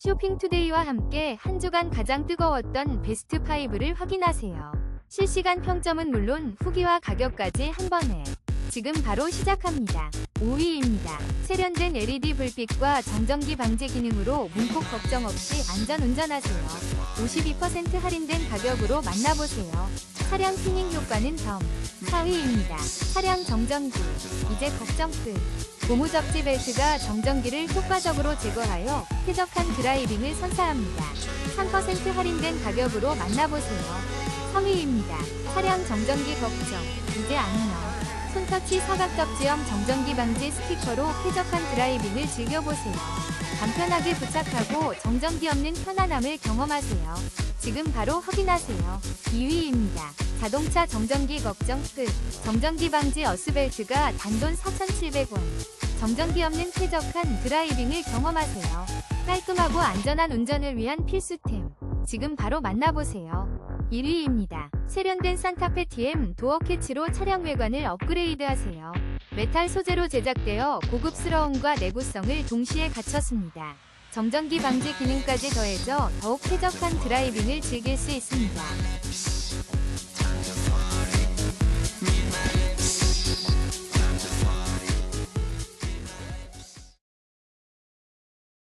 쇼핑투데이와 함께 한 주간 가장 뜨거웠던 베스트 5를 확인하세요. 실시간 평점은 물론 후기와 가격까지 한 번에 지금 바로 시작합니다. 5위입니다. 세련된 LED 불빛과 정전기 방지 기능으로 문콕 걱정 없이 안전 운전하세요. 52% 할인된 가격으로 만나보세요. 차량 튜닝 효과는 덤. 4위입니다. 차량 정전기. 이제 걱정 끝. 고무 접지 벨트가 정전기를 효과적으로 제거하여 쾌적한 드라이빙을 선사합니다. 3% 할인된 가격으로 만나보세요. 3위입니다. 차량 정전기 걱정. 이제 안녕. 손터치 사각 접지형 정전기 방지 스티커로 쾌적한 드라이빙을 즐겨보세요. 간편하게 부착하고 정전기 없는 편안함을 경험하세요. 지금 바로 확인하세요. 2위입니다. 자동차 정전기 걱정 끝. 정전기 방지 어스벨트가 단돈 4,700원. 정전기 없는 쾌적한 드라이빙을 경험하세요. 깔끔하고 안전한 운전을 위한 필수템. 지금 바로 만나보세요. 1위입니다. 세련된 산타페 TM 도어 캐치로 차량 외관을 업그레이드하세요. 메탈 소재로 제작되어 고급스러움과 내구성을 동시에 갖췄습니다. 정전기 방지 기능까지 더해져 더욱 쾌적한 드라이빙을 즐길 수 있습니다.